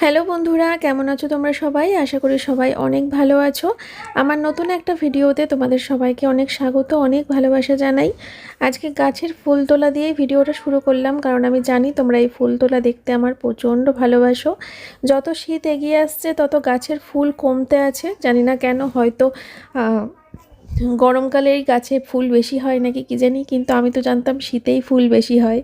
Hello বন্ধুরা, কেমন আছো তোমরা সবাই? আশা করি সবাই অনেক ভালো আছো। আমার নতুন একটা ভিডিওতে তোমাদের সবাইকে অনেক স্বাগত, অনেক ভালোবাসা জানাই। আজকে গাছের ফুল তোলা দিয়ে ভিডিওটা শুরু করলাম, কারণ আমি জানি তোমরা এই ফুল তোলা দেখতে আমার প্রচণ্ড ভালোবাসো। যত শীত এগিয়ে আসছে, তত গাছের ফুল কমতে আছে। জানি না কেন হয়তো গরমকালে এই গাছে ফুল বেশি হয় নাকি কি জানি, কিন্তু আমি তো জানতাম শীতেই ফুল বেশি হয়।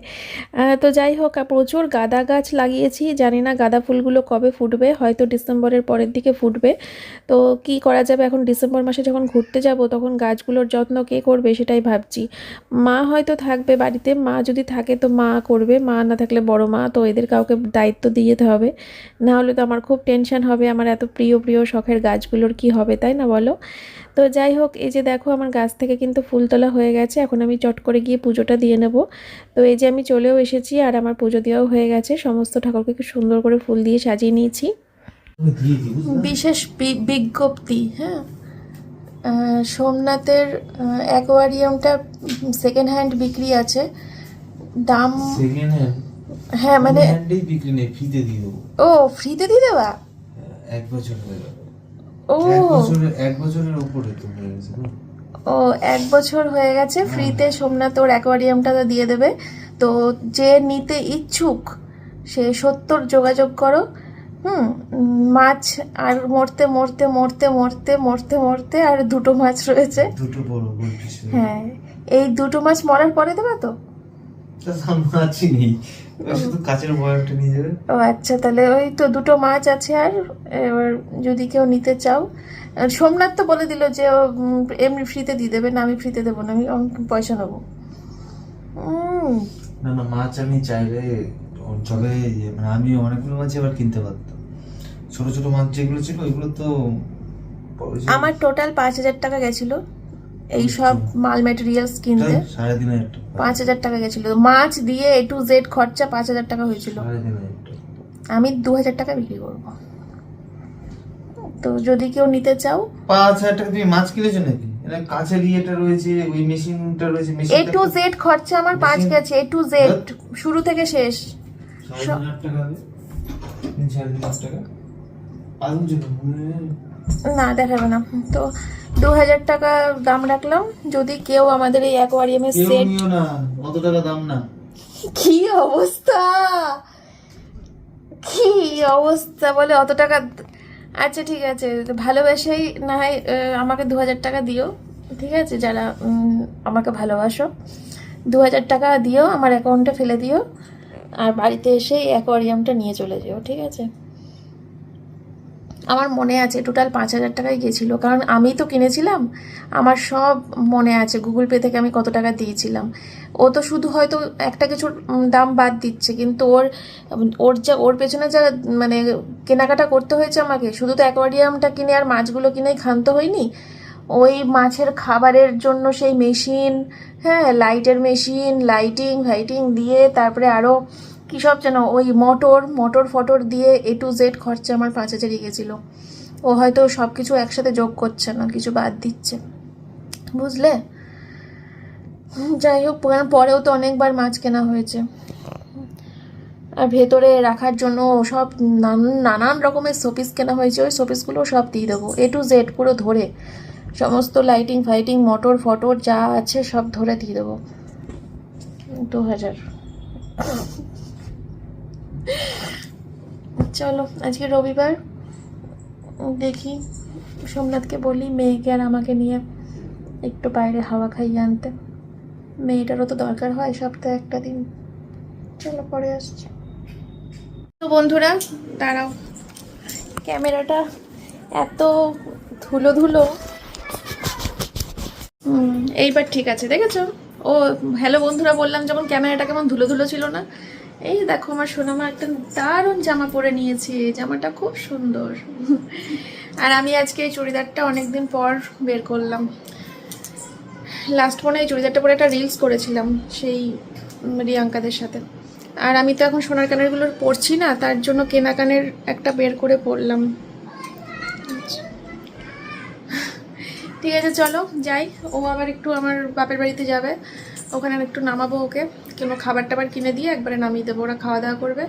তো যাই হোক প্রচুর গাঁদা গাছ লাগিয়েছি, জানি না গাঁদা ফুলগুলো কবে ফুটবে, হয়তো ডিসেম্বরের পরের দিকে ফুটবে। তো কি করা যাবে, এখন ডিসেম্বর মাসে যখন ঘুরতে যাব, তখন গাছগুলোর যত্ন কে করবে সেটাই ভাবছি। মা হয়তো থাকবে বাড়িতে, মা যদি থাকে তো মা করবে, মা না থাকলে বড় মা, তো এদের কাউকে দায়িত্ব দিয়ে যেতে হবে। না হলে তো আমার খুব টেনশন হবে, আমার এত প্রিয় প্রিয় শখের গাছগুলোর কি হবে, তাই না বলো? তো যাই হোক এই যে দেখো আমার গাছ থেকে কিন্তু ফুল তোলা হয়ে গেছে। এখন আমি চট করে গিয়ে পুজোটা দিয়ে নেব। তো এই যে আমি চলেও এসেছি আর আমার পুজো দেওয়াও হয়ে গেছে। সমস্ত ঠাকুরকে খুব সুন্দর করে ফুল দিয়ে সাজিয়ে নিয়েছি। বিশেষ বি- বিজ্ঞপ্তি হ্যাঁ? সোমনাথের অ্যাকোয়ারিয়ামটা সেকেন্ড হ্যান্ড বিক্রি আছে। দাম হ্যাঁ মানে ও ফ্রিতে দিয়ে দেবা? এক বছর হয়ে গেল। ও। এক বছরের উপরে তো হয়ে গেছে ও এক বছর হয়ে গেছে ফ্রিতে সোমনাথ ওর অ্যাকোয়ারিয়ামটা তো দিয়ে দেবে। তো যে নিতে ইচ্ছুক সে সত্তর যোগাযোগ করো। হুম মাছ আর মরতে মরতে মরতে মরতে মরতে মরতে আর দুটো মাছ রয়েছে। দুটো বড় হ্যাঁ এই দুটো মাছ মরার পরে দেবে তো তা? মাছই নেই। শুধু কাচের বয়ামটা নিয়ে যাবে। ও আচ্ছা তাহলে ওই তো দুটো মাছ আছে আর এবার যদি কেউ নিতে চাও। সোমনাথ তো বলে দিল যে ও এমনি ফ্রিতে দিয়ে দেবে না আমি ফ্রিতে দেবো না আমি পয়সা নেব। না না মাছ আমি চাইলে অঞ্চলে মানে আমি অনেকগুলো মাছ এবার কিনতে পারতাম। ছোট ছোট মাছ যেগুলো ছিল ওইগুলো তো আমার টোটাল পাঁচ হাজার টাকা গেছিল। এই সব মাল মেটেরিয়ালস কিনতে। পাঁচ হাজার টাকা গেছিল। মাছ দিয়ে এ টু জেড খরচা পাঁচ হাজার টাকা হয়েছিল। আমি দু হাজার টাকা বিক্রি করব। তো যদি কেউ নিতে চাও। পাঁচ হাজার টাকা তুমি মাছ কিনেছো নাকি? কাছের ইয়েটা রয়েছে ওই মেশিনটা রয়েছে এ টু জেড খরচা আমার পাঁচ গেছে। এ টু জেড শুরু থেকে শেষ। টাকা হবে। টাকা। না দেখাবে না। তো দু হাজার টাকা দাম রাখলাম। যদি কেউ আমাদের এই অ্যাকোয়ারিয়ামের সেট না অত টাকা দাম না। কি অবস্থা? কি অবস্থা বলে অত টাকা আচ্ছা ঠিক আছে। ভালোবেসেই না হয় আমাকে দু হাজার টাকা দিও ঠিক আছে? যারা আমাকে ভালোবাসো দু হাজার টাকা দিও আমার অ্যাকাউন্টে ফেলে দিও আর বাড়িতে এসে এই অ্যাকোয়ারিয়ামটা নিয়ে চলে যেও ঠিক আছে? আমার মনে আছে টোটাল পাঁচ হাজার টাকায় গেছিল। কারণ আমি তো কিনেছিলাম, আমার সব মনে আছে। গুগল পে থেকে আমি কত টাকা দিয়েছিলাম। ও তো শুধু হয়তো একটা কিছুর দাম বাদ দিচ্ছে, কিন্তু ওর ওর যা, ওর পেছনে যা মানে কেনাকাটা করতে হয়েছে আমাকে, শুধু তো অ্যাকোয়ারিয়ামটা কিনে আর মাছগুলো কিনেই ক্ষান্ত হয়নি। ওই মাছের খাবারের জন্য সেই মেশিন হ্যাঁ লাইটের মেশিন লাইটিং ফাইটিং দিয়ে তারপরে আরও কী সব যেন ওই মোটর মোটর ফটর দিয়ে এ টু জেড খরচা আমার পাঁচ হাজারই গেছিল ও হয়তো সব কিছু একসাথে যোগ করছে না, কিছু বাদ দিচ্ছে। বুঝলে? যাই হোক পরেও তো অনেকবার মাছ কেনা হয়েছে। আর ভেতরে রাখার জন্য সব নানান নানান রকমের শোপিস কেনা হয়েছে। ওই শোপিসগুলো সব দিয়ে দেবো। এ টু জেড পুরো ধরে। সমস্ত লাইটিং ফাইটিং মোটর ফটর যা আছে সব ধরে দিয়ে দেবো। দু হাজার। চলো, আজকে রবিবার। দেখি, সোমনাথকে বলি, মেয়েকে আর আমাকে নিয়ে একটু বাইরে হাওয়া খাইয়ে আনতে। মেয়েটারও তো দরকার হয় সপ্তাহে একটা দিন। চলো, পরে আসছি। তো বন্ধুরা, দাঁড়াও। ক্যামেরাটা এত ধুলো ধুলো। এইবার ঠিক আছে, দেখেছ? ও হ্যালো বন্ধুরা, বললাম যখন ক্যামেরাটা কেমন ধুলো ধুলো ছিল না এই দেখো আমার সোনামা একটা দারুণ জামা পরে নিয়েছি জামাটা খুব সুন্দর। আর আমি আজকে এই চুড়িদারটা অনেকদিন পর বের করলাম। লাস্ট মনে এই চুড়িদারটা পরে একটা রিলস করেছিলাম, সেই রিয়াঙ্কাদের সাথে। আর আমি তো এখন সোনার কানেরগুলো পরছি না, তার জন্য কেনা কানের একটা বের করে পরলাম। আচ্ছা। ঠিক আছে, চলো, যাই। ও আবার একটু আমার বাপের বাড়িতে যাবে। ওখানে আমি একটু নামাবো ওকে। কোনো খাবার টাবার কিনে দিয়ে একবারে নামিয়ে দেবো, ওরা খাওয়া দাওয়া করবে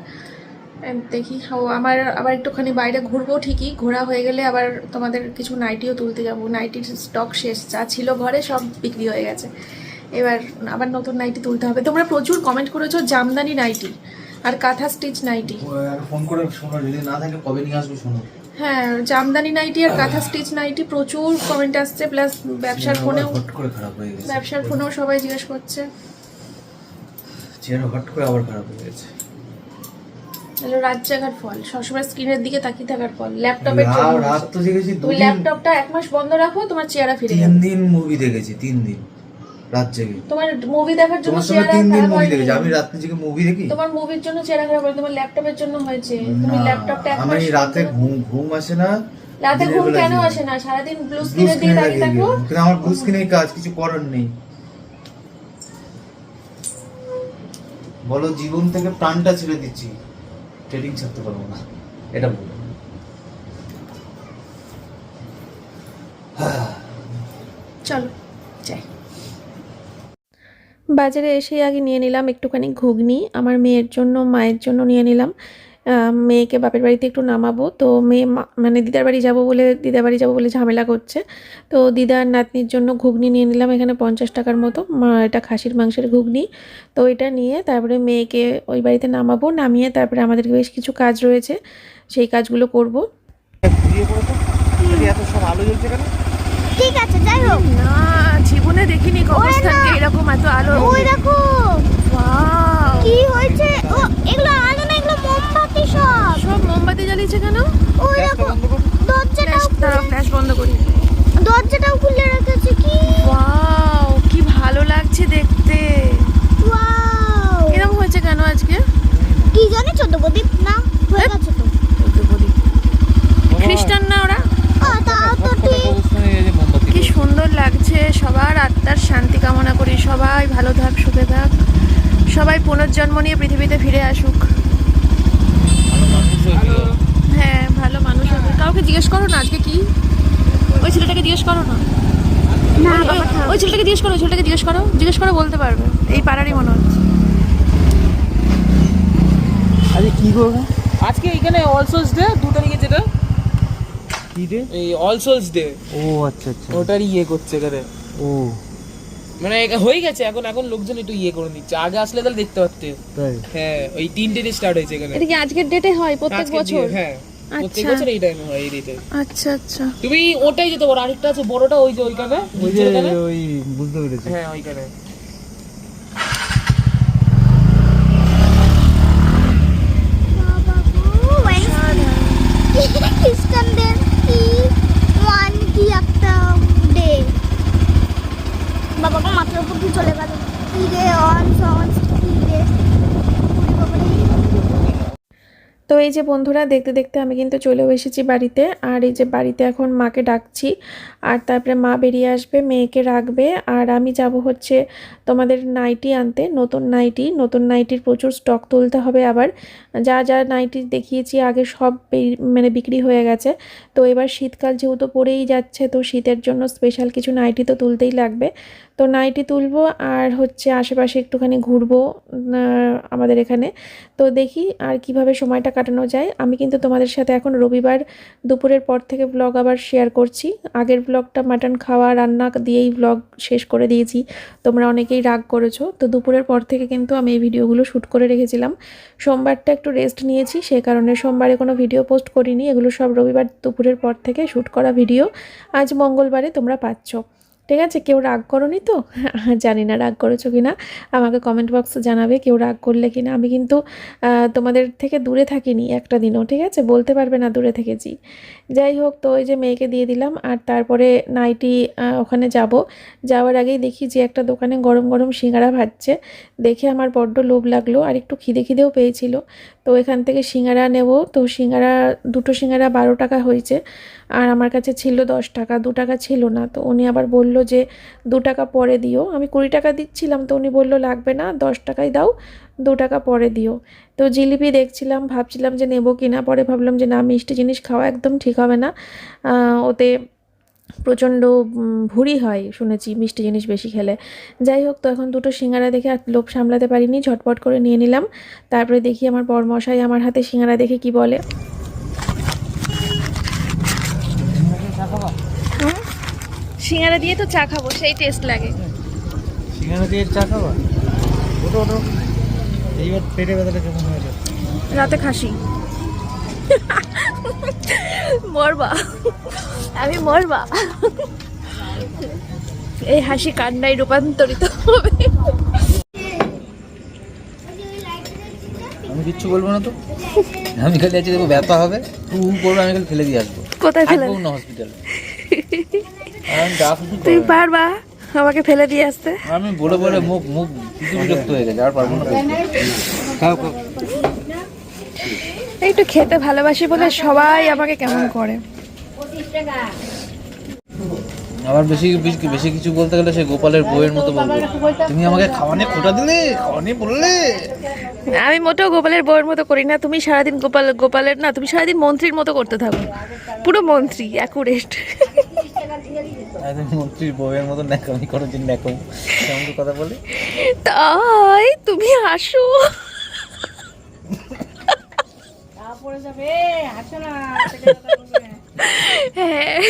দেখি, ও আমার আবার একটুখানি বাইরে ঘুরবো ঠিকই, ঘোরা হয়ে গেলে আবার তোমাদের কিছু নাইটিও তুলতে যাব। নাইটির স্টক শেষ, যা ছিল ঘরে সব বিক্রি হয়ে গেছে। এবার আবার নতুন নাইটি তুলতে হবে। তোমরা প্রচুর কমেন্ট করেছ, জামদানি নাইটি আর কাঁথা স্টিচ নাইটি ফোন করে শোনো, যদি না থাকে কবে নিয়ে আসবে শোনো। হ্যাঁ জামদানি নাইটি আর কাঁথা স্টিচ নাইটি প্রচুর কমেন্ট আসছে প্লাস ব্যবসার ফোনেও ব্যবসার ফোনেও সবাই জিজ্ঞেস করছে। চেয়ার হট করে আবার খারাপ হয়ে গেছে। এগুলো রাত জাগার ফল সবসময় স্ক্রিনের দিকে তাকিয়ে থাকার ফল ল্যাপটপের জন্য। রাত তো জেগেছি তুমি ল্যাপটপটা এক মাস বন্ধ রাখো তোমার চেহারা ফিরে তিন দিন মুভি দেখেছি তিন দিন। রাত জেগে। তোমার মুভি দেখার জন্য তোমার সঙ্গে তিন দিন মুভি দেখেছি। আমি রাত্রে জেগে মুভি দেখি? তোমার মুভির জন্য চেহারা খারাপ হয় তোমার ল্যাপটপের জন্য হয়েছে। তুমি ল্যাপটপটা রাতে ঘুম ঘুম আসে না রাতে ঘুম কেন আসে না? সারাদিন ব্লু স্ক্রিনে তাকিয়ে লাগিয়ে থাকো। কিন্তু আমার ব্লু স্ক্রিনেই কাজ কিছু করার নেই। বলো জীবন থেকে প্রাণটা ছেড়ে দিচ্ছি। ট্রেডিং ছাড়তে পারব না। এটা বলো। চলো যাই। বাজারে এসে আগে নিয়ে নিলাম একটুখানি ঘুগনি আমার মেয়ের জন্য মায়ের জন্য নিয়ে নিলাম। মেয়েকে বাপের বাড়িতে একটু নামাবো। তো মেয়ে মা- মানে দিদার বাড়ি যাব বলে দিদার বাড়ি যাব বলে ঝামেলা করছে। তো দিদার নাতনির জন্য ঘুগনি নিয়ে নিলাম এখানে পঞ্চাশ টাকার মতো। মা- এটা খাসির মাংসের ঘুগনি। তো এটা নিয়ে তারপরে মেয়েকে ওই বাড়িতে নামাবো। নামিয়ে তারপরে আমাদের বেশ কিছু কাজ রয়েছে সেই কাজগুলো করব। ঘুরিয়ে পড়ো তো যদি এত সব আলো জ্বলছে কেন? ঠিক আছে হোক না জীবনে দেখিনি কবরস্থানকে এরকম এত আলো। ওই দেখো। কি হয়েছে? ও এগুলো আলো না এগুলো মোমবাতি সব। সব মোমবাতি জ্বালিয়েছে কেন? ওই দেখো দরজাটাও ফ্ল্যাশ বন্ধ করি। দরজাটাও খুলে রেখেছে কি? ওয়াও কি ভালো লাগছে দেখতে। ওয়াও। এরকম হয়েছে কেন আজকে? কি জানি চোদ্দ প্রদীপ না হয়ে গেছে তো। খ্রিস্টান না ওরা ও তাও তো ঠিক কি সুন্দর লাগছে সবার আত্মার শান্তি কামনা করি। সবাই ভালো থাক সুখে থাক। সবাই পুনর্জন্ম নিয়ে পৃথিবীতে ফিরে আসুক। হ্যাঁ ভালো মানুষ হবে কাউকে জিজ্ঞেস করো না আজকে কি? ওই ছেলেটাকে জিজ্ঞেস করো না। না ওই- ছেলেটাকে জিজ্ঞেস করো ওই ছেলেটাকে জিজ্ঞেস করো। জিজ্ঞেস করে বলতে পারবে। এই পাড়ারই মনে হচ্ছে। আরে কি করবে আজকে এখানে অল সোলস ডে দু তারিখে যেটা? কি রে এই অল সোলস ডে ও আচ্ছা আচ্ছা। ওটার ইয়ে করছে এখানে। ও। মানে হয়ে গেছে এখন এখন লোকজন একটু ইয়ে করে দিচ্ছে আগে আসলে তাহলে দেখতে পারতে। হ্যাঁ ওই তিনটে দিয়ে স্টার্ট হয়েছে এখানে। এটা কি আজকের ডেটে হয়? প্রত্যেক বছর? হ্যাঁ। প্রত্যেক আচ্ছা। বছর এই টাইমে হয় এই ডেটে আচ্ছা আচ্ছা। তুমি ওটাই যেতে পারো আরেকটা আছে বড়টা ওই যে ওইখানে ওই যে ওই বুঝতে পেরেছি। হ্যাঁ ওইখানে। বাবা গো, ওয়েন- খ্রিস্টানদের কি ওয়ান কি একটা ডে চলে গেল। তো এই যে বন্ধুরা, দেখতে দেখতে আমি কিন্তু চলেও এসেছি বাড়িতে। আর এই যে বাড়িতে এখন মাকে ডাকছি। আর তারপরে মা বেরিয়ে আসবে, মেয়েকে রাখবে। আর আমি যাব হচ্ছে তোমাদের নাইটি আনতে, নতুন নাইটি। নতুন নাইটির প্রচুর স্টক তুলতে হবে আবার। যা যা নাইটি দেখিয়েছি, আগে সব মানে বিক্রি হয়ে গেছে। তো এবার শীতকাল যেহেতু পড়েই যাচ্ছে, তো শীতের জন্য স্পেশাল কিছু নাইটি তো তুলতেই লাগবে। তো নাইটি তুলবো, আর হচ্ছে আশেপাশে একটুখানি ঘুরবো আমাদের এখানে। তো দেখি আর কীভাবে সময়টা কাটানো যায়। আমি কিন্তু তোমাদের সাথে এখন রবিবার দুপুরের পর থেকে ব্লগ আবার শেয়ার করছি। আগের ব্লগটা মাটন খাওয়া, রান্না দিয়েই ব্লগ শেষ করে দিয়েছি। তোমরা অনেকেই রাগ করেছ। তো দুপুরের পর থেকে কিন্তু আমি এই ভিডিওগুলো শ্যুট করে রেখেছিলাম। সোমবারটা একটু রেস্ট নিয়েছি। সে কারণে সোমবারে কোনো ভিডিও পোস্ট করিনি। এগুলো সব রবিবার দুপুরের পর থেকে শ্যুট করা ভিডিও আজ মঙ্গলবারে তোমরা পাচ্ছ। ঠিক আছে? কেউ রাগ করনি তো? জানি না রাগ করেছ কি না আমাকে কমেন্ট বক্সে জানাবে কেউ রাগ করলে কি না আমি কিন্তু তোমাদের থেকে দূরে থাকিনি একটা দিনও, ঠিক আছে? বলতে পারবে না দূরে থেকেছি। যাই হোক, তো ওই যে মেয়েকে দিয়ে দিলাম। আর তারপরে নাইটি ওখানে যাব। যাওয়ার আগেই দেখি যে একটা দোকানে গরম গরম সিঙ্গারা ভাজছে। দেখে আমার বড্ড লোভ লাগল আর একটু খিদে খিদেও পেয়েছিল। তো এখান থেকে সিঙ্গারা নেব। তো সিঙ্গারা, দুটো সিঙ্গারা বারো টাকা হয়েছে। আর আমার কাছে ছিল দশ টাকা, দু টাকা ছিল না। তো উনি আবার বলল যে, দু টাকা পরে দিও। আমি কুড়ি টাকা দিচ্ছিলাম তো উনি বলল, লাগবে না, দশ টাকাই দাও, দু টাকা পরে দিও। তো জিলিপি দেখছিলাম, ভাবছিলাম যে নেব কি না পরে ভাবলাম যে না, মিষ্টি জিনিস খাওয়া একদম ঠিক হবে না। ওতে প্রচণ্ড ভুঁড়ি হয়, শুনেছি মিষ্টি জিনিস বেশি খেলে। যাই হোক, তো এখন দুটো সিঙ্গারা দেখে আর লোভ সামলাতে পারিনি, ঝটপট করে নিয়ে নিলাম। তারপরে দেখি আমার বরমশাই আমার হাতে সিঙ্গারা দেখে কি বলে। সিঙ্গারা দিয়ে তো চা খাব সেই টেস্ট লাগে। সিঙ্গারা দিয়ে চা খাবা? ওটো ওটো এইবার পেটে ব্যথাটা কেমন হয়েছে? রাতে খাসি। মরবা। আমি মরবা। এই হাসি কান্নায় রূপান্তরিত হবে। আমি কিচ্ছু বলব না তো? আমি খালি আছি দেখব ব্যথা হবে তু করব আমি খালি ফেলে দিয়ে আসব। কোথায় ফেলে? হসপিটালে তুই। পারবা? আমাকে ফেলে দিয়ে আসতে। আমি বলে বলে মুখ মুখ বিরক্ত হয়ে গেছে আর পারব না খাও একটু খেতে ভালোবাসি বলে সবাই আমাকে কেমন করে। আবার বেশি বেশি কিছু বলতে গেলে সে গোপালের বইয়ের মতো বলবে। তুমি আমাকে খাওয়ানে খোটা দিলে? খাওয়ানে বললে? আমি মোটেও গোপালের বউয়ের মতো করি না। তুমি সারাদিন গোপাল গোপালের না তুমি সারাদিন মন্ত্রীর মতো করতে থাকো। পুরো মন্ত্রী অ্যাকুরেট একদম মন্ত্রীর মতো ন্যাকামি করো যে ন্যাকাম। কেমন কথা বলে? তাই তুমি আসো হ্যাঁ।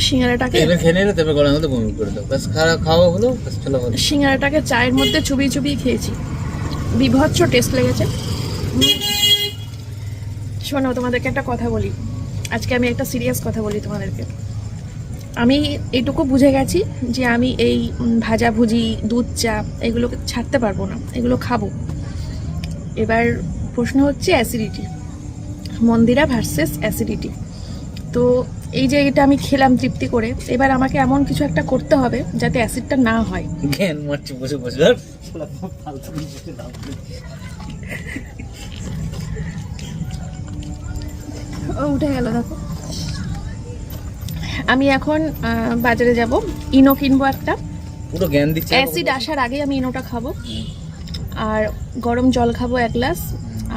সিঙ্গারাটাকে এবার খেয়ে নিলে তারপর গলার মধ্যে বমি করে দাও। খাওয়া খাওয়া হলো ব্যাস চলো হলো সিঙ্গারাটাকে চায়ের মধ্যে চুবিয়ে চুবিয়ে খেয়েছি। বিভৎস টেস্ট লেগেছে। শোনো তোমাদেরকে একটা কথা বলি। আজকে আমি একটা সিরিয়াস কথা বলি তোমাদেরকে। আমি এইটুকু বুঝে গেছি যে আমি এই ভাজাভুজি দুধ চা এগুলোকে ছাড়তে পারব না এগুলো খাব। এবার প্রশ্ন হচ্ছে অ্যাসিডিটি মন্দিরা ভার্সেস অ্যাসিডিটি তো এই যে এটা আমি খেলাম তৃপ্তি করে এবার আমাকে এমন কিছু একটা করতে হবে যাতে অ্যাসিডটা না হয়। জ্ঞান মারছি বসে বসে। উঠে গেল দেখো। আমি এখন বাজারে যাব। ইনো কিনবো একটা। পুরো জ্ঞান দিচ্ছে অ্যাসিড আসার আগে আমি ইনোটা খাব। আর গরম জল খাব এক গ্লাস।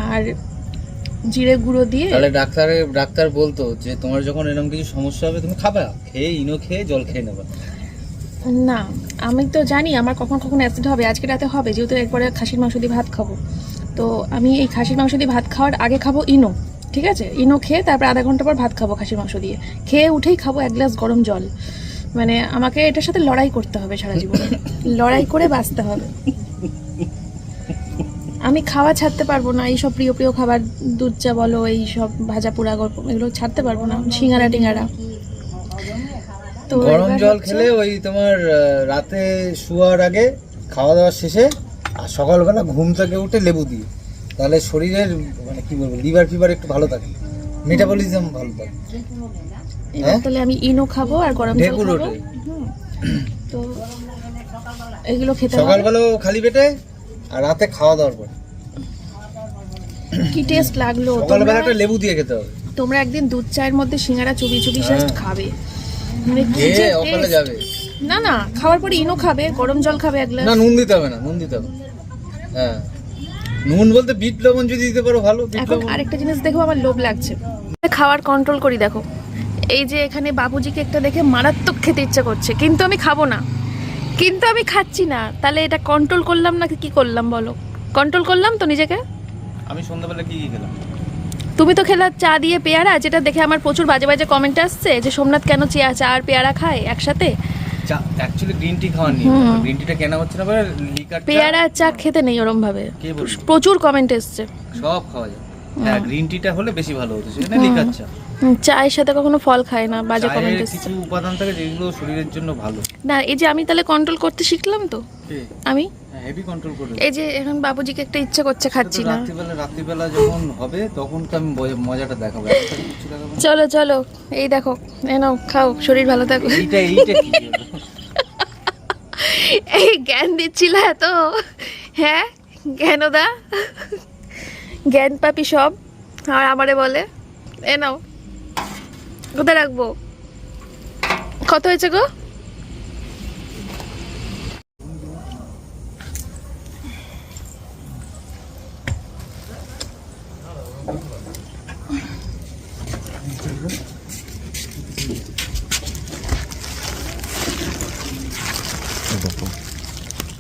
আর জিরে গুঁড়ো দিয়ে তাহলে ডাক্তারে ডাক্তার বলতো যে তোমার যখন এরকম কিছু সমস্যা হবে তুমি খাবে। খেয়ে ইনো খেয়ে জল খেয়ে নেবে। না আমি তো জানি আমার কখন কখন অ্যাসিড হবে। আজকে রাতে হবে যেহেতু এরপরে খাসির মাংস দিয়ে ভাত খাব। তো আমি এই খাসির মাংস দিয়ে ভাত খাওয়ার আগে খাব ইনো। ঠিক আছে? ইনো খেয়ে তারপর আধা ঘণ্টা পর ভাত খাব খাসির মাংস দিয়ে। খেয়ে উঠেই খাব এক গ্লাস গরম জল। মানে আমাকে এটার সাথে লড়াই করতে হবে সারা জীবনে। লড়াই করে বাঁচতে হবে। আমি খাওয়া ছাড়তে পারব না এইসব প্রিয় প্রিয় খাবার দুধ চা বলো এই সব ভাজা পোড়া গল্প এগুলো ছাড়তে পারব না সিঙ্গারা টিঙ্গারা। তো গরম জল খেলে ওই তোমার রাতে শোয়ার আগে খাওয়া দাওয়া শেষে আর সকালবেলা ঘুম থেকে উঠে লেবু দিয়ে। তাহলে শরীরের মানে কি বলব লিভার ফিভার একটু ভালো থাকে। মেটাবলিজম ভালো থাকে। এবার হ্যাঁ? তাহলে আমি ইনো খাব আর গরম জল খাব। তো এগুলো খেতে হবে। সকালবেলাও খালি পেটে আর রাতে খাওয়া দাওয়ার পর। কি টেস্ট লাগল? সকালবেলা একটা লেবু দিয়ে খেতে হবে। তোমরা একদিন দুধ চায়ের মধ্যে সিঙ্গারা চুবি চুবি। জাস্ট খাবে। মানে কি যে। যাবে। না না খাওয়ার পরে ইনো খাবে গরম জল খাবে এক গ্লাস না নুন দিতে হবে না নুন দিতে হবে। হ্যাঁ। নুন বলতে বিট লবণ যদি দিতে পারো ভালো এখন আরেকটা জিনিস দেখো আমার লোভ লাগছে। খাওয়ার কন্ট্রোল করি দেখো। এই যে এখানে বাবুজিকে একটা দেখে মারাত্মক খেতে ইচ্ছা করছে কিন্তু আমি খাব না। কিন্তু আমি খাচ্ছি না। তাহলে এটা কন্ট্রোল করলাম না কি করলাম বলো? কন্ট্রোল করলাম তো নিজেকে? আমি সন্ধ্যাবেলা কি কি খেলাম? তুমি তো খেলা চা দিয়ে পেয়ারা যেটা দেখে আমার প্রচুর বাজে বাজে কমেন্ট আসছে যে সোমনাথ কেন চা চা আর পেয়ারা খায় একসাথে? অ্যাকচুয়ালি গ্রিন টি খাওয়ার নিয়ে গ্রিন টিটা কেনা হচ্ছে না বলে লিকার পেয়ারা আর চা খেতে নেই ওরম ভাবে প্রচুর কমেন্ট এসছে। সব খাওয়া যায়। হ্যাঁ গ্রিন টিটা হলে বেশি ভালো হতো সেখানে লিকার চা। চায়ের সাথে কখনো ফল খায় না বাজে কমেন্ট এসছে। কিছু উপাদান থাকে যেগুলো শরীরের জন্য ভালো। না এই যে আমি তাহলে কন্ট্রোল করতে শিখলাম তো? আমি? হেভি কন্ট্রোল করে এই যে এখন বাবুজিকে একটা ইচ্ছা করছে খাচ্ছি না। রাত্রিবেলা রাত্রিবেলা যখন হবে তখন তো আমি মজাটা দেখাবো। চলো চলো। এই দেখো এ নাও খাও শরীর ভালো থাকো। এইটা এইটা কি এই জ্ঞান দিচ্ছিল এত। হ্যাঁ জ্ঞানদা জ্ঞান পাপি সব। আর আমারে বলে এ নাও। কোথায় রাখব? কত হয়েছে গো?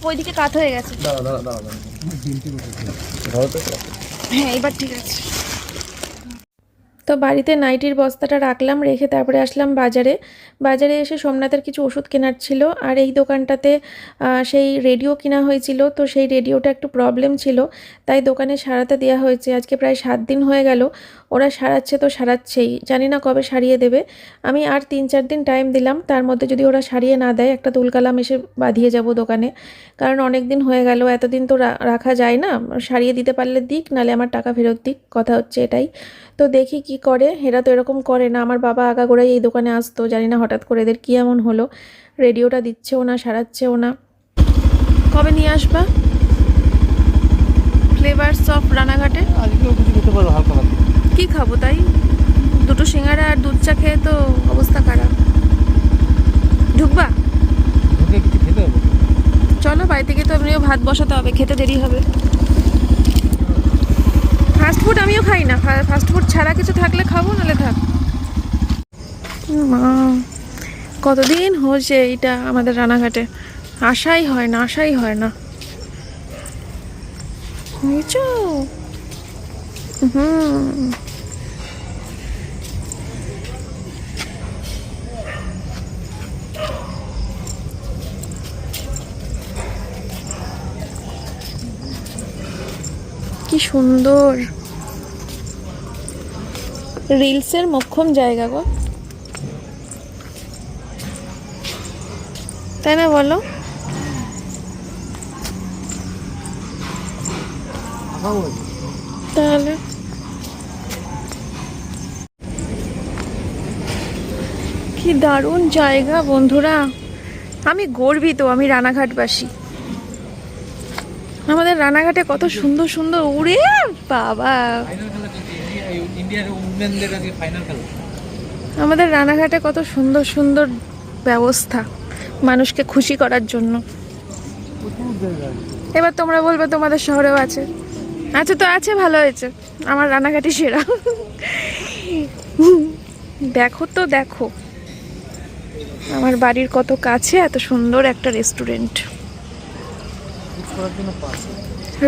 ওইদিকে কাত হয়ে গেছে। দাঁড়া দাঁড়া দাঁড়া দাঁড়া হ্যাঁ এবার ঠিক আছে। তো বাড়িতে নাইটির বস্তাটা রাখলাম, রেখে তারপরে আসলাম বাজারে। বাজারে এসে সোমনাথের কিছু ওষুধ কেনার ছিল আর এই দোকানটাতে সেই রেডিও কেনা হয়েছিল। তো সেই রেডিওটা একটু প্রবলেম ছিল, তাই দোকানে সারাতে দেওয়া হয়েছে। আজকে প্রায় সাত দিন হয়ে গেল, ওরা সারাচ্ছে তো সারাচ্ছেই, জানি না কবে সারিয়ে দেবে। আমি আর তিন চার দিন টাইম দিলাম, তার মধ্যে যদি ওরা সারিয়ে না দেয়, একটা তুলকালাম এসে বাঁধিয়ে যাব দোকানে। কারণ অনেক দিন হয়ে গেল, এতদিন তো রাখা যায় না, সারিয়ে দিতে পারলে দিক, নালে আমার টাকা ফেরত দিক, কথা হচ্ছে এটাই। তো দেখি কি করে। এরা তো এরকম করে না। আমার বাবা আগাগোড়াই এই দোকানে আসতো। জানি না হঠাৎ করে এদের কী এমন হলো। রেডিওটা দিচ্ছেও না সারাচ্ছেও না। কবে নিয়ে আসবা? ফ্লেভারস অফ রানাঘাটে? কি খাব তাই? দুটো সিঙ্গারা আর দুধ চা খেয়ে তো অবস্থা খারাপ। ঢুকবা? চলো বাড়ি থেকে তো এমনিও ভাত বসাতে হবে। খেতে দেরি হবে। ফাস্ট ফুড আমিও খাই না। ফাস্ট ফুড ছাড়া কিছু থাকলে খাব, নাহলে থাক। মা, কতদিন হয়েছে এইটা আমাদের রানাঘাটে? আশাই হয় না, আশাই হয় না। বুঝছ হুম। কি সুন্দর। রিলসের মক্ষম জায়গা গো। তাই না বলো? তাহলে? কি দারুণ জায়গা বন্ধুরা। আমি গর্বিত, আমি রানাঘাটবাসী। আমাদের রানাঘাটে কত সুন্দর সুন্দর উড়ে বাবা। ইন্ডিয়ার উমেনদের আজকে ফাইনাল খেলা। আমাদের রানাঘাটে কত সুন্দর সুন্দর ব্যবস্থা মানুষকে খুশি করার জন্য। এবার তোমরা বলবে তোমাদের শহরেও আছে। আচ্ছা তো আছে ভালো হয়েছে। আমার রানাঘাটি সেরা। দেখো তো দেখো। আমার বাড়ির কত কাছে এত সুন্দর একটা রেস্টুরেন্ট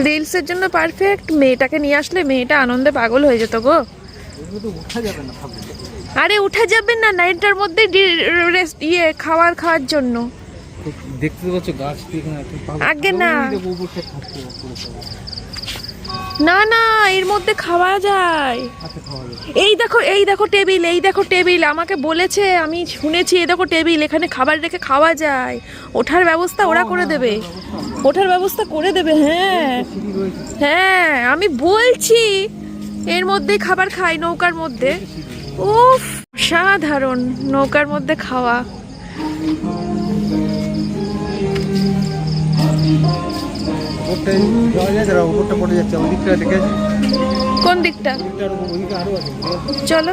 রিলসের জন্য পারফেক্ট মেয়েটাকে নিয়ে আসলে মেয়েটা আনন্দে পাগল হয়ে যেত গো। তো উঠা যাবে না ভাবলে যাবেন না নাইটটার মধ্যে ইয়ে খাবার খাওয়ার জন্য। দেখতে পাচ্ছ গাছ না আগে না। না না এর মধ্যে খাওয়া যায়। হাতে খাওয়া যাবে এই দেখো এই দেখো টেবিল এই দেখো টেবিল আমাকে বলেছে আমি শুনেছি এই দেখো টেবিল এখানে খাবার রেখে খাওয়া যায়। ওঠার ব্যবস্থা ওরা করে দেবে। ওঠার ব্যবস্থা করে দেবে হ্যাঁ। হ্যাঁ আমি বলছি এর মধ্যেই খাবার খাই নৌকার মধ্যে। উফ সাধারণ নৌকার মধ্যে খাওয়া। কোন দিকটা? যায়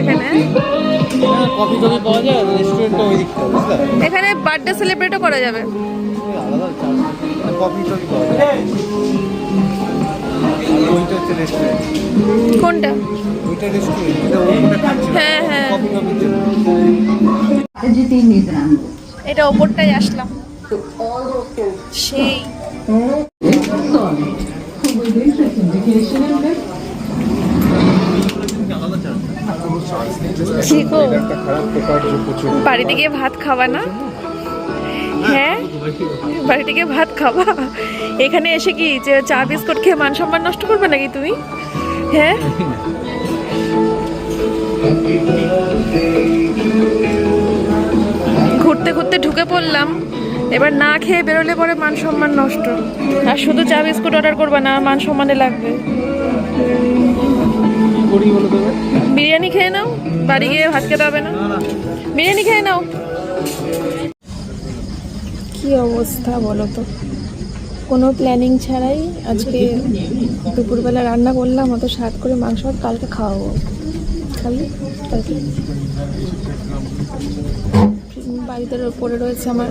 এখানে? কফি টফি পাওয়া যায় রেস্টুরেন্টটা ওই দিকটা বুঝলা? এখানে বার্থডে সেলিব্রেটও করা যাবে। আলাদা কফি টফি পাওয়া যায়। ওইটা হচ্ছে রেস্টুরেন্ট কোনটা? ওইটা রেস্টুরেন্ট হ্যাঁ হ্যাঁ। কফি. এটা ওপরটাই আসলাম। সেই Solid. With interest indication and next কি গো একটা খারাপ পেপার যে প্রচুর বাড়িতে গিয়ে ভাত খাওয়া না? হ্যাঁ? বাড়িতে গিয়ে ভাত খাওয়া এখানে এসে কি যে চা, বিস্কুট খেয়ে মান সম্মান নষ্ট করবে নাকি তুমি? হ্যাঁ? ঘুরতে ঘুরতে ঢুকে পড়লাম। এবার না খেয়ে বেরোলে পরে মান সম্মান নষ্ট। আর শুধু চা, বিস্কুট অর্ডার করবে না, মান সম্মানে লাগবে? বিরিয়ানি খেয়ে নাও বাড়ি গিয়ে ভাত খেতে হবে না। বিরিয়ানি খেয়ে নাও। কি অবস্থা বলো তো? কোনো প্ল্যানিং ছাড়াই আজকে দুপুরবেলা রান্না করলাম অত স্বাদ করে মাংস কালকে খাওয়াবো। খাবি কালকে। বাড়িতে পড়ে রয়েছে আমার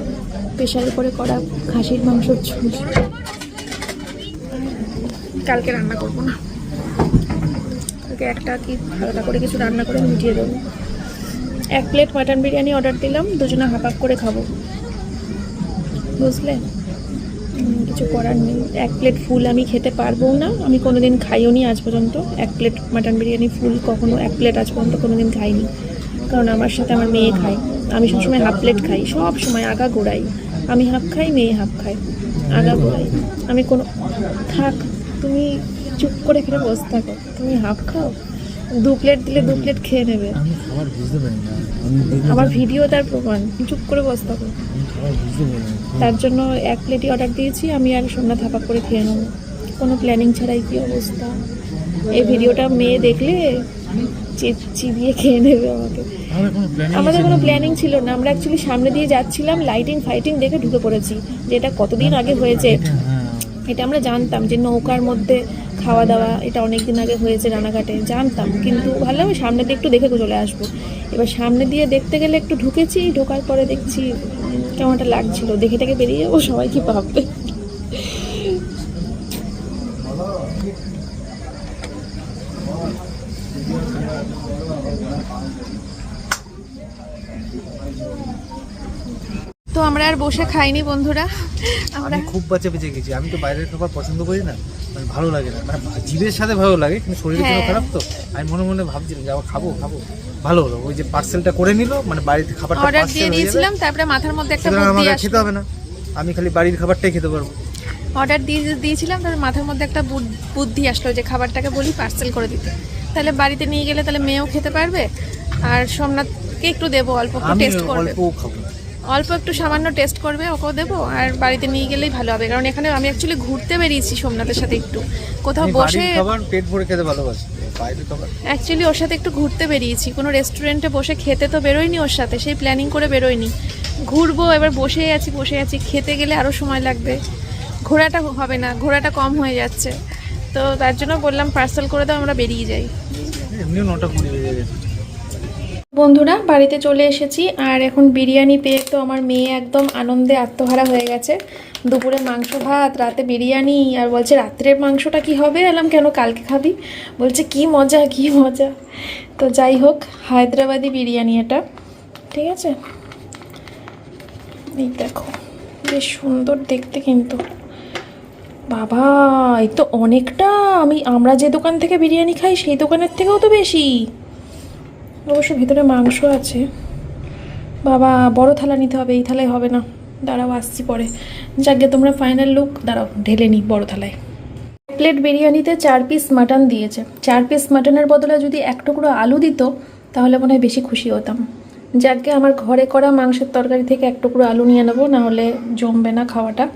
প্রেশারে করে করা খাসির মাংসর ঝোল। কালকে রান্না করব না। কালকে একটা কি হালকা করে কিছু রান্না করে মিটিয়ে দেবো। এক প্লেট মাটন বিরিয়ানি অর্ডার দিলাম, দুজনে হাফ হাফ করে খাব। বুঝলে? কিছু করার নেই। এক প্লেট ফুল আমি খেতে পারব না, আমি কোনোদিন খাইও নি আজ পর্যন্ত। এক প্লেট মাটন বিরিয়ানি ফুল কখনো, এক প্লেট আজ পর্যন্ত কোনোদিন খাইনি। কারণ আমার সাথে আমার মেয়ে খায়। আমি সবসময় হাফ প্লেট খাই সব সময় আগা গোড়াই। আমি হাফ খাই, মেয়ে হাফ খায়। আগা গোড়াই। আমি কোনো থাক, তুমি চুপ করে ফিরে বসে থাকো। তুমি হাফ খাও? দু প্লেট দিলে দু প্লেট খেয়ে নেবে। আমি খাবার বুঝতে পারি না। আমার ভিডিও তার প্রমাণ। চুপ করে বসে থাকো। তার জন্য এক প্লেটই অর্ডার দিয়েছি আমি আর সোমনাথ থাপা করে খেয়ে নেব। কোনো প্ল্যানিং ছাড়াই কি অবস্থা? এই ভিডিওটা মেয়ে দেখলে চিবিয়ে খেয়ে নেবে আমাকে। আমাদের কোনো প্ল্যানিং ছিল না। আমরা অ্যাকচুয়ালি সামনে দিয়ে যাচ্ছিলাম লাইটিং ফাইটিং দেখে ঢুকে পড়েছি যে এটা কতদিন আগে হয়েছে। হ্যাঁ। এটা আমরা জানতাম যে নৌকার মধ্যে খাওয়া দাওয়া, এটা অনেক দিন আগে হয়েছে রানাঘাটে, জানতাম। কিন্তু ভালো আমি সামনে দিয়ে একটু দেখে চলে আসব। এবার সামনে দিয়ে দেখতে গেলে একটু ঢুকেছি, ঢোকার পরে দেখছি কেমনটা কেমন একটা লাগছিল। দেখে থেকে বেরিয়ে যাব সবাই কি ভাববে তো আমরা আর বসে খাইনি বন্ধুরা। আমরা খুব বাঁচে বেঁচে গেছি। আমি তো বাইরের খাবার পছন্দ করি না মানে ভালো লাগে না। মানে জিভের সাথে ভালো লাগে কিন্তু শরীরের জন্য হ্যাঁ। খারাপ তো। আমি মনে মনে ভাবছিলাম যে আবার খাব খাব। ভালো হলো। ওই যে পার্সেলটা করে নিল মানে বাড়িতে খাবারটা অর্ডার দিয়ে দিয়েছিলাম তারপরে মাথার মধ্যে একটা বুদ্ধি আসলো খেতে হবে না। আমি খালি বাড়ির খাবারটাই খেতে পারব। অর্ডার দিয়ে দিয়েছিলাম তারপর মাথার মধ্যে একটা বুদ- বুদ্ধি আসলো যে খাবারটাকে বলি পার্সেল করে দিতে। তাহলে বাড়িতে নিয়ে গেলে তাহলে মেয়েও খেতে পারবে আর সোমনাথকে একটু দেবো অল্প একটু টেস্ট করবে। অল্পও খাব অল্প একটু সামান্য টেস্ট করবে ওকেও দেবো আর বাড়িতে নিয়ে গেলেই ভালো হবে। কারণ এখানে আমি অ্যাকচুয়ালি ঘুরতে বেরিয়েছি সোমনাথের সাথে একটু। কোথাও বসে পেট ভরে খেতে ভালোবাসি অ্যাকচুয়ালি ওর সাথে একটু ঘুরতে বেরিয়েছি। কোনো রেস্টুরেন্টে বসে খেতে তো বেরোয়নি ওর সাথে সেই প্ল্যানিং করে বেরোয়নি। ঘুরবো এবার বসেই আছি বসে আছি খেতে গেলে আরও সময় লাগবে। ঘোরাটা হবে না ঘোরাটা কম হয়ে যাচ্ছে। তো তার জন্য বললাম পার্সেল করে দাও আমরা বেরিয়ে যাই। এমনিও নটা কুড়ি বেজে গেছে। বন্ধুরা, বাড়িতে চলে এসেছি। আর এখন বিরিয়ানি পেয়ে তো আমার মেয়ে একদম আনন্দে আত্মহারা হয়ে গেছে। দুপুরে মাংস, ভাত, রাতে বিরিয়ানি, আর বলছে, রাত্রের মাংসটা কি হবে? এলাম, কেন কালকে খাবি? বলছে, কি মজা কি মজা। তো যাই হোক, হায়দ্রাবাদি বিরিয়ানি এটা। ঠিক আছে? এই দেখো, বেশ সুন্দর দেখতে কিন্তু। বাবা, এই তো অনেকটা। আমি, আমরা যে দোকান থেকে বিরিয়ানি খাই, সেই দোকানের থেকেও তো বেশি। অবশ্য ভিতরে মাংস আছে। বাবা, বড় থালা নিতে হবে, এই থালায় হবে না। দাঁড়াও, আসছি পরে। যাকে তোমরা ফাইনাল লুক দাঁড়াও, ঢেলে নিই বড় থালায়। প্লেট বিরিয়ানিতে চার পিস মাটন দিয়েছে। চার পিস মাটনের বদলে যদি এক টুকরো আলু দিত, তাহলে মনে হয় বেশি খুশি হতাম। যাকে আমার ঘরে করা মাংসের তরকারি থেকে এক টুকরো আলু নিয়ে নেব নাহলে জমবে না খাওয়াটা।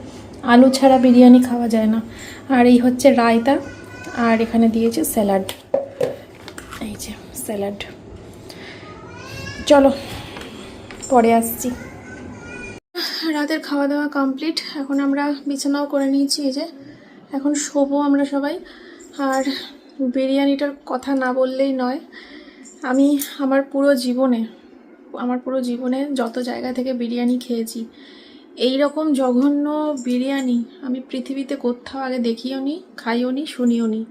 আলু ছাড়া বিরিয়ানি খাওয়া যায় না। আর এই হচ্ছে রায়তা, আর এখানে দিয়েছে স্যালাড। এই যে, স্যালাড। চলো, পরে আসছি। রাতের খাওয়া দাওয়া কমপ্লিট এখন আমরা বিছানাও করে নিয়েছি এই যে। এখন শোবো আমরা সবাই। আর বিরিয়ানিটার কথা না বললেই নয়, আমি আমার পুরো জীবনে, আমার পুরো জীবনে যত জায়গা থেকে বিরিয়ানি খেয়েছি এই রকম জঘন্য বিরিয়ানি আমি পৃথিবীতে কোথাও আগে দেখিও নি, খাইও নি, শুনিও নি।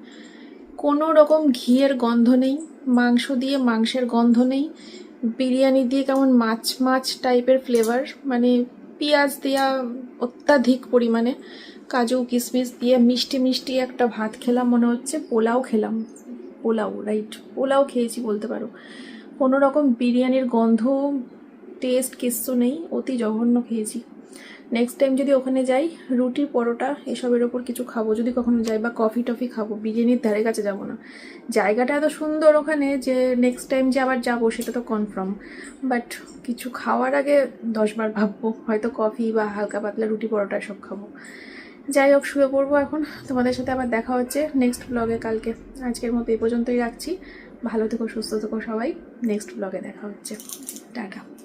কোনো রকম ঘিয়ের গন্ধ নেই, মাংস দিয়ে মাংসের গন্ধ নেই বিরিয়ানি দিয়ে কেমন মাছ মাছ টাইপের ফ্লেভার মানে পেঁয়াজ দেওয়া অত্যাধিক পরিমাণে, কাজু, কিশমিশ দিয়ে মিষ্টি মিষ্টি একটা ভাত খেলাম মনে হচ্ছে, পোলাও খেলাম। পোলাও রাইট পোলাও খেয়েছি বলতে পারো। কোনো রকম বিরিয়ানির গন্ধ টেস্ট কিচ্ছু নেই, অতি জঘন্য খেয়েছি। নেক্সট টাইম যদি ওখানে যাই, রুটি, পরোটা এসবের ওপর কিছু খাব। যদি কখনো যাই বা কফি টফি খাব, বিরিয়ানির ধারে কাছে যাব না। জায়গাটা এত সুন্দর ওখানে যে নেক্সট টাইম যে আবার যাব, সেটা তো কনফার্ম বাট কিছু খাওয়ার আগে দশবার ভাববো, হয়তো কফি বা হালকা পাতলা রুটি, পরোটা সব খাব। যাই হোক, শুয়ে পড়ব এখন। তোমাদের সাথে আবার দেখা হচ্ছে নেক্সট ব্লগে কালকে। আজকের মতো এই পর্যন্তই রাখছি। ভালো থেকো, সুস্থ থেকো সবাই। নেক্সট ব্লগে দেখা হচ্ছে। টাটা।